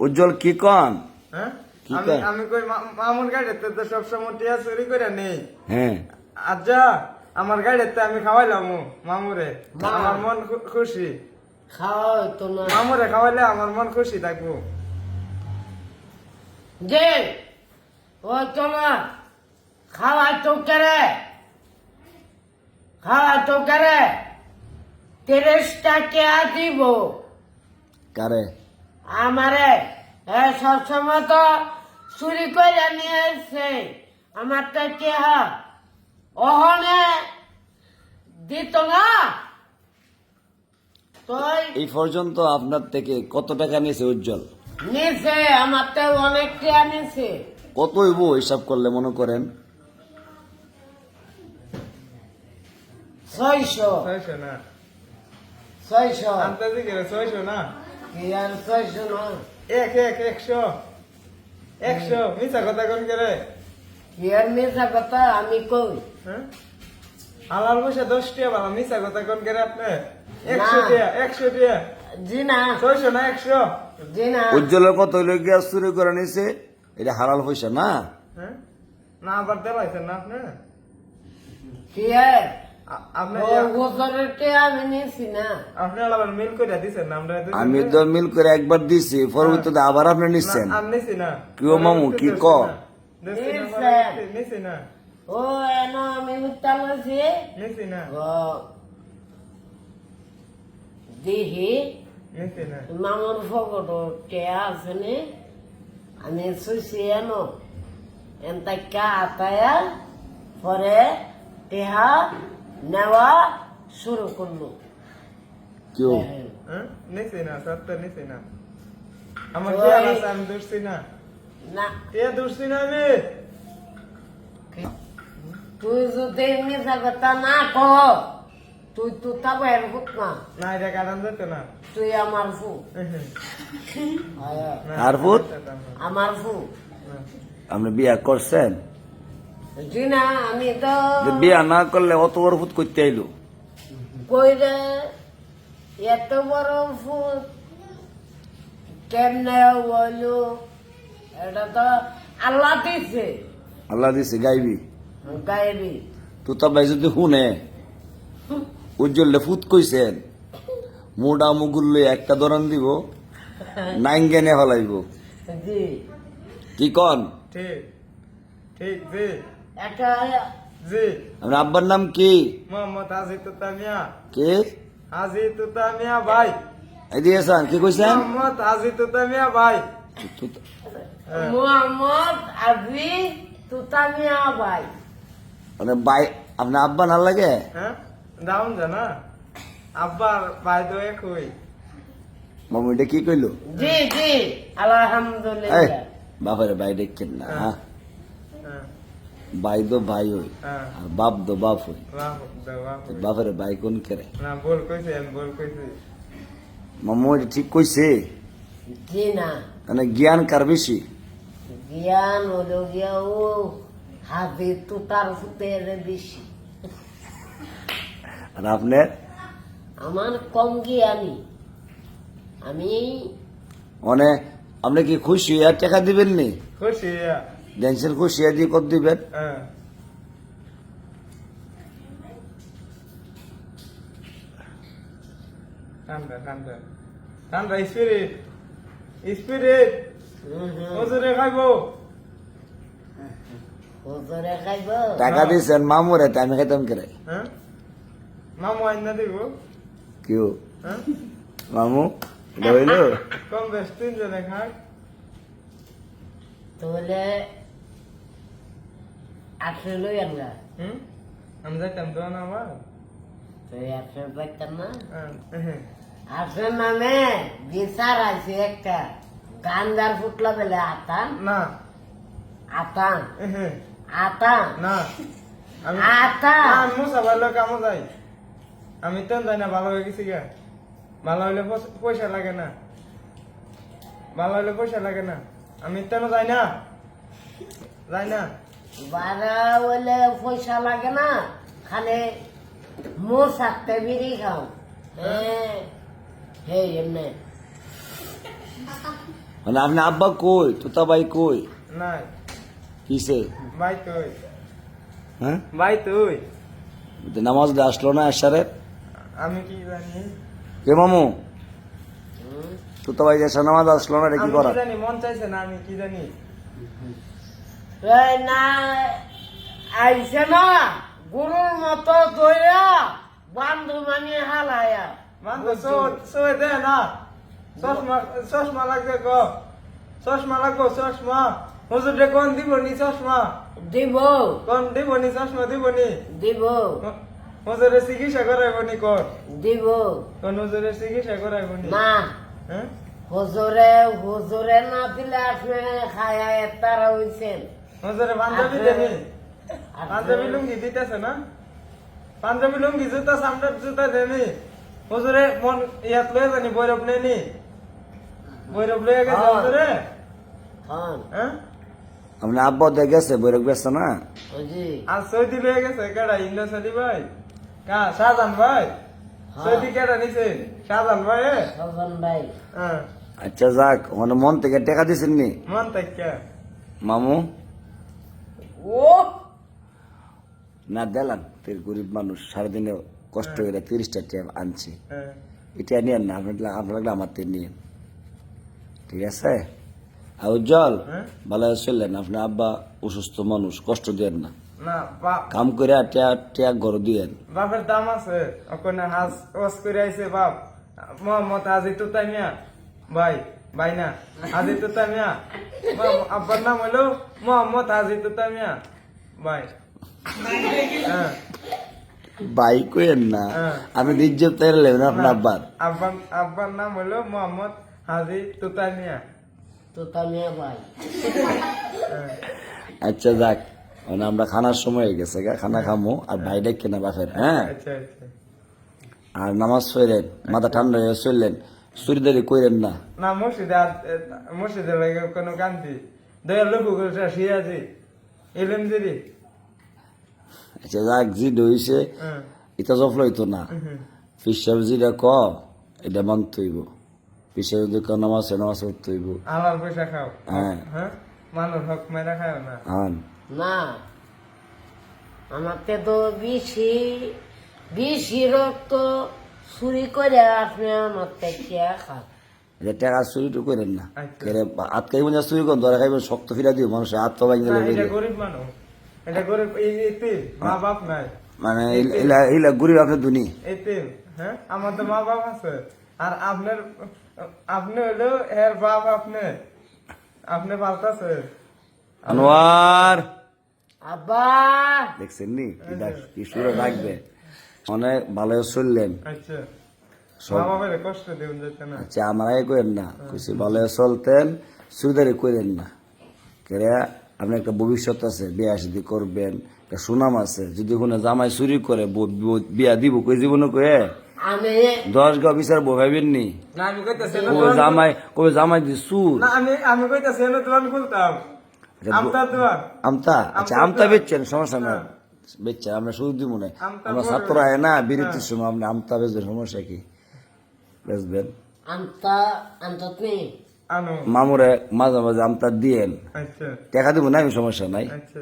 উজ্জ্বল কি কন? হ্যাঁ? আমি আমি কই মামুর গাড়িতে তো সবসময় টিয়া চুরি করে নেই। হ্যাঁ। আচ্ছা আমার গাড়িতে আমি খাওয়াইলাম মামুরে। আমার মন খুশি। খাওয়া হইতো না। মামুরে খাওয়াইলে আমার মন খুশি থাকব। যে হইতো না খাওয়া তো কেরে? খাওয়া তো কেরে? তিরিশটা কে দিব। কারে? আমারে এ সবসময় তো চুরি করে নিয়ে এসছে। আমার তো কে ওহনে দিত না? এই পর্যন্ত আপনার থেকে কত টাকা নিয়েছে উজ্জ্বল? নিছে আমার তো অনেক টিয়া নিছে কত হইব হিসাব করলে মনে করেন? ছয়শো। ছয়শো না। ছয়শো। আনতে দিকে ছয়শো না কি আর ছয়শো না? এক এক একশো। একশো। মিছা কথা কোন করে কি আর কথা আমি কই? হ্যাঁ? হালাল পয়সা দশ টিয়া ভালো মিছা কথা কোন করে আপনি? একশো না। টিয়া একশো টিয়া। জি না। ছয়শো না একশো? জি না। উজ্জ্বলের কত হইলে? গিয়া চুরি করে নিছে। এটা হালাল পয়সা না? হ্যাঁ? না আবার দেলাইছেন না আপনি? কি টিয়া আমি? তো মিল করে একবার দিছি পরবর্তীতে আবার আপনি নিচ্ছেন কি ও মামু, কি ক? ও আমি দিহি। মামুর ফকট আছে নি? আমি শুইছি এনো। এনতাক্কা আতায়া পরে টিহা নেওয়া শুরু করল। কেউ? হ্যাঁ? নিছি না সত্য নিছি না। আমার টিয়া আছে আমি না। না। না আমি। তুই যদি মিশা কথা না কহ তুই তো তা বাইর হোক না। না এটা কারণ যেত না। তুই আমার ফু। আর ভূত? আমার ফু। আপনি বিয়া করছেন? আমি তো বিয়া না করলে অত বড় ভূত করতে আইলো। কইরে এত বড় ফুল কেমনে বলু এটা তো আল্লাহ দিছে। আল্লাহ দিছে গাইবি। গাইবি। তো ভাই যদি শুনে উজ্জ্বলে ফুত কইছেন মোটা মুগুল একটা দরন দিব নাইঙ্গেনে হলাইব জি। কি কন? ঠিক ঠিক জি একটা জি। আপনার আব্বার নাম কি? মোহাম্মদ হাজি তুতামিয়া কে? হাজি তুতামিয়া ভাই। এদিকে আসান কি কইছেন? মোহাম্মদ হাজি তুতামিয়া ভাই। মোহাম্মদ আজি তুতামিয়া ভাই। মানে বাই আপনার আব্বা না লাগে? হ্যাঁ দাউন জানা আব্বার ভাই তো একই। মামু এটা কি কইলো? জি জি আলহামদুলিল্লাহ। বাবারে ভাই দেখছেন না হ্যাঁ। হ্যাঁ। ভাই তো ভাই হই হ্যাঁ। আর বাপ তো বাপ হই। বাহ ভাই কোন করে? না বল কইছি আমি বল কইছি। মামু এটা ঠিক কইছে? মানে জ্ঞান কার বেশি? জ্ঞান হলো গিয়া ও হাতে তুতার ফুটের বেশি। আর আপনার? আমার কম জ্ঞানী। আমি মানে আপনি কি খুশি আর টাকা দিবেন নি? খুশি ড্যান্সের খুশি আর দিয়ে কত দিবেন? হ্যাঁ। স্পিরিট স্পিরিট হজুরে খাইবো। টাকা দিয়েছেন মামুরে তাই আমি খাইতাম করে। হ্যাঁ? মামু আইনা দিব। কেউ? হ্যাঁ? মামু এটা হইল? কম বেশ তিনজনে খাই। তাহলে আটশো লই আমরা হুম? আমি যাইতাম তো না আমার তুই আটশো পাইতাম না? আটশো নামে বিচার আছে একটা। গান্দার ফুটলা বেলে আতান? না। আতান? আতান? না। আমি আতা না, আমি মুসা ভালো কামো যাই আমি তেন যাই না ভালো হয়ে গেছি গা ভালো হইলে পয়সা- লাগে না। ভালো হইলে পয়সা লাগে না। আমি তেন যাই না। যাই না। বারা পয়সা লাগে না খালি মো সাথে বিড়ি খাও। হ্যাঁ হে এমনি। মানে আপনি আব্বা কই? তোতা ভাই কই? নাই। কিসে? ভাই তুই। হ্যাঁ? ভাই তুই। নামাজ আসলো না এসারে আমি কি জানি? কে মামু তোতা ভাই এসে নামাজ আসলো না রে কি করা জানি? মন চাইছে না আমি কি জানি? না আইছে না গরুর মতো দইয়া বান্ধু মানি হালায়া। দে না। চশমা চশমা লাগবে গো। চশমা লাগবো চশমা। হুজুর রে কোন দিব নি চশমা? দিব। কোন দিব নি চশমা দিব। নি দিব হুজুরে চিকিৎসা করাইব নি কোন দিব। কোন হুজুরে চিকিৎসা করাইব নি। না হুজুরে হুজুরে না দিলে আপনি খায়া তারা হইছেন। হুজুরে পাঞ্জাবি দেনি পাঞ্জাবি লুঙ্গি দিতেছে না? পাঞ্জাবি লুঙ্গি জুতা সামনে জুতা দেনি হুজুরে মন ইয়াত লয়ে জানি বৈরব নেনি বৈরব লয়ে গেছে হ্যাঁ। হুজুরে? হন হ্যাঁ? আপনি আব্বা দিয়ে গেছে বৈরক ব্যস্ত না? আর সৌদি লয়ে গেছে কেডা ইন্দো সৌদি ভাই? কা শাহজান ভাই? সৌদি কেডা নিছে? শাহজান ভাই এ? সজন ভাই। হ্যাঁ। আচ্ছা যাক মানে মন থেকে টাকা দিছেন নি মন থেকে। মামু? ও! না দিলাম তের গরিব মানুষ সারাদিনে কষ্ট করে তিরিশটা ট্যাপ আনছি। হ্যাঁ। এটা নিয়েন না আপনার আপনার আমার তে নিয়েন। ঠিক আছে? আর উজ্জ্বল হ্যাঁ? ভালো চললেন আপনার আব্বা অসুস্থ মানুষ কষ্ট দেন না। কাম করে ট্যাগ ট্যাগ ঘর দিয়েন। বাপের দাম আছে। ওখানে হাজ ওয়াজ করে আইছে বাপ। মোহাম্মদ হাজি তুতাই মিয়া ভাই। ভাই না হাজি তুতাই মিয়া। আব্বার নাম হলো মোহাম্মদ হাজি তুতাই মিয়া। ভাই। হ্যাঁ। বাই কইেন না হ্যাঁ। আমি রিজ্জত তাইলে লেবেন আপনার আব্বার। আব্বার আব্বার নাম হলো মোহাম্মদ হাজি তুতাই মিয়া। তো ভাই। হ্যাঁ। আচ্ছা যাক। মানে আমরা খানার সময় হয়ে গেছে গা খানা খামো আর ভাই ডেকে না বাপের হ্যাঁ? আচ্ছা আচ্ছা। আর নামাজ পড়লেন মাথা ঠান্ডা হয়ে চললেন। চুরিদারি কইরেন না না মসজিদে মসজিদে লাগে কোনো কান্তি দয়াল লোক সিরাজি এলেন দিদি আচ্ছা যাক জি হইছে এটা জফল হইতো না ফিসাব যেটা ক এটা মানতে হইব ফিসাব যদি ক নামাজ নামাজ পড়তে হইব আলার পয়সা খাও হ্যাঁ। মানুষ হক মেরা খাও না না আমাকে তো বেশি বেশি রক্ত চুরি করে আপনি আমার থেকে খান। এটা টাকা চুরি তো করেন না। কেরে হাত খাইবেন যা চুরি করেন ধরা খাইবেন শক্ত ফিরা দিও মানুষের হাত তো ভাঙি না, দিলে এটা গরিব মানুষ এটা গরিব এই এতে মা বাপ নাই। মানে ইলা- ইলা ইলা গরিব আপনার দুনি হ্যাঁ আমার তো মা বাপ আছে। আর আপনার আপনি হলো এর বাপ আপনি। আপনি পাল্টাছে আনোয়ার আব্বা! দেখছেন নি? কি সুরে ডাকবে অনেক ভালো চললেন। আচ্ছা। আচ্ছা আমারাই করেন না। খুশি ভালো চলতেন করেন না। কেরে আপনার একটা ভবিষ্যৎ আছে বিয়া শাদি করবেন একটা সুনাম আছে যদি কোনো জামাই চুরি করে বিয়া দিব কই জীবনে কয়ে? আমি দশ গা বিচার বভাইবেন নি। না আমি কইতাছি কবে জামাই কবে জামাই দি সুর আচ্ছা, আমতা আমতা? আচ্ছা আমতা বেচছেন সমস্যা না বেচছেন আমরা শুধু দিব না। আমরা ছাত্র আয় না বিরতির সময় আপনি আমতা বেচবেন সমস্যা কি? বেচবেন? মামুরে মাঝে মাঝে আমতা দিয়েন। দেখা টাকা দিব না আমি সমস্যা নাই। আচ্ছা।